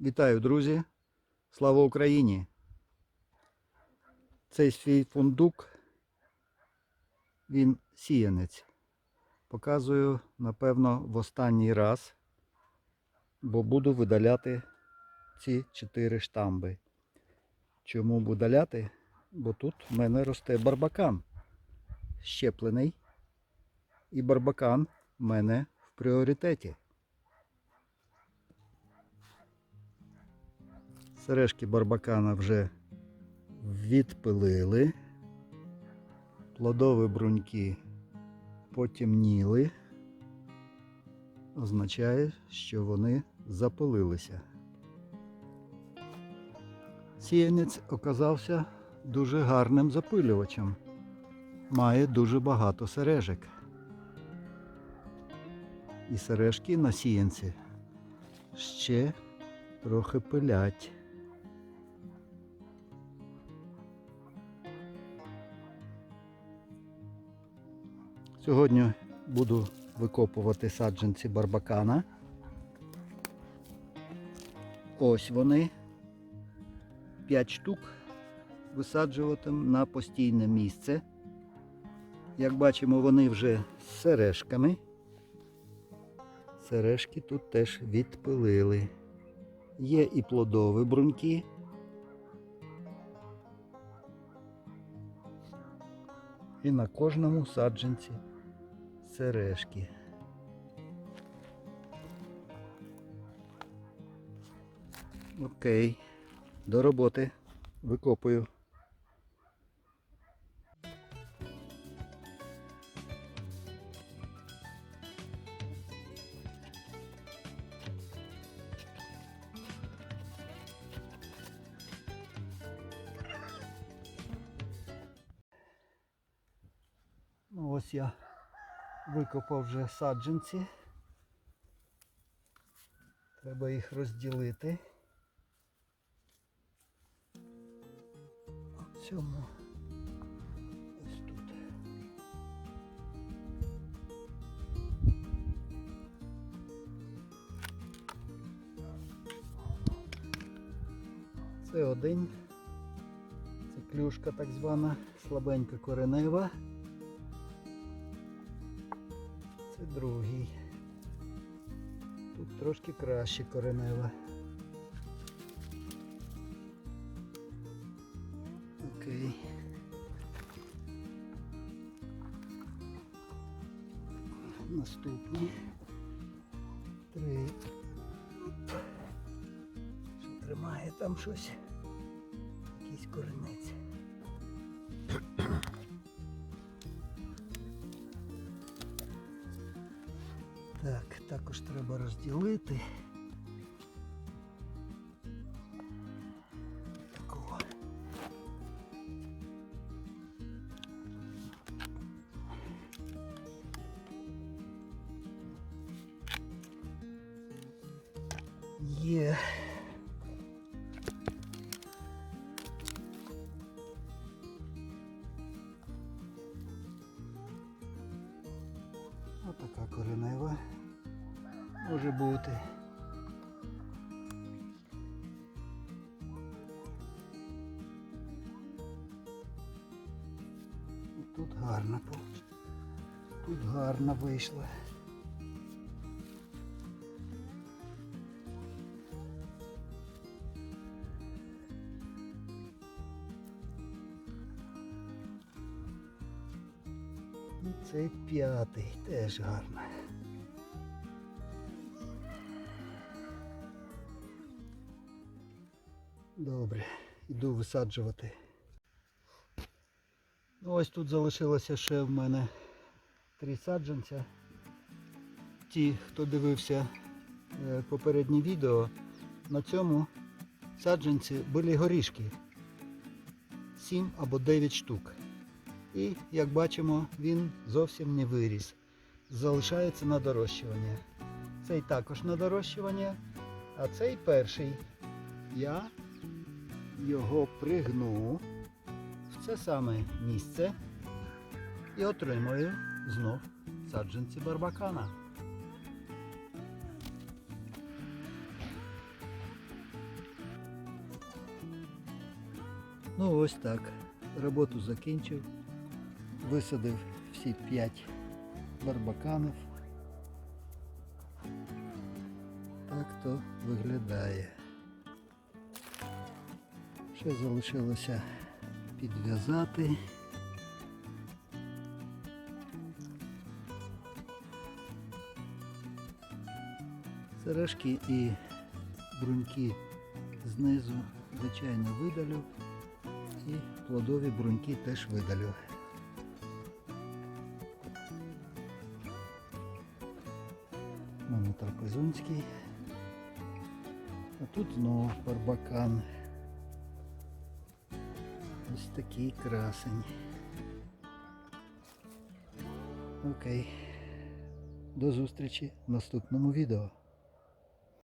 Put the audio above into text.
Вітаю, друзі! Слава Україні! Цей свій фундук, він сіянець. Показую, напевно, в останній раз, бо буду видаляти ці чотири штамби. Чому видаляти? Бо тут в мене росте барбакан щеплений. І барбакан в мене в пріоритеті. Сережки барбакана вже відпилили. Плодові бруньки потемніли. Означає, що вони запилилися. Сіянець оказався дуже гарним запилювачем. Має дуже багато сережок. І сережки на сіянці ще трохи пилять. Сьогодні буду викопувати саджанці барбакана. Ось вони. 5 штук висаджуватиму на постійне місце. Як бачимо, вони вже з сережками. Сережки тут теж відпилили. Є і плодові бруньки. І на кожному саджанці сережки. Окей, до роботи. Викопую. Ну, ось я викопав вже саджанці. Треба їх розділити. В цьому ось тут. Це один. Це клюшка так звана, слабенька коренева. Це другий. Тут трошки краще коренева. Окей. Наступні. Три. Тримає там щось? Якийсь коренець. Так, також треба розділити. Коренева може бути. Тут гарно Тут гарно вийшло. Цей п'ятий теж гарно. Добре, йду висаджувати. Ну, ось тут залишилося ще в мене три саджанця. Ті, хто дивився е, попереднє відео, на цьому саджанці були горішки. 7 або 9 штук. І, як бачимо, він зовсім не виріс. Залишається на дорощування. Цей також на дорощування. А цей перший я його пригну в це саме місце і отримую знов саджанці барбакана. Ну ось так. Роботу закінчив. Висадив всі п'ять барбаканів. Так то виглядає. Ще залишилося підв'язати. Сережки і бруньки знизу, звичайно, видалю. І плодові бруньки теж видалю. Трапезунський. А тут знову барбакан. Ось такий красень. Окей. До зустрічі в наступному відео.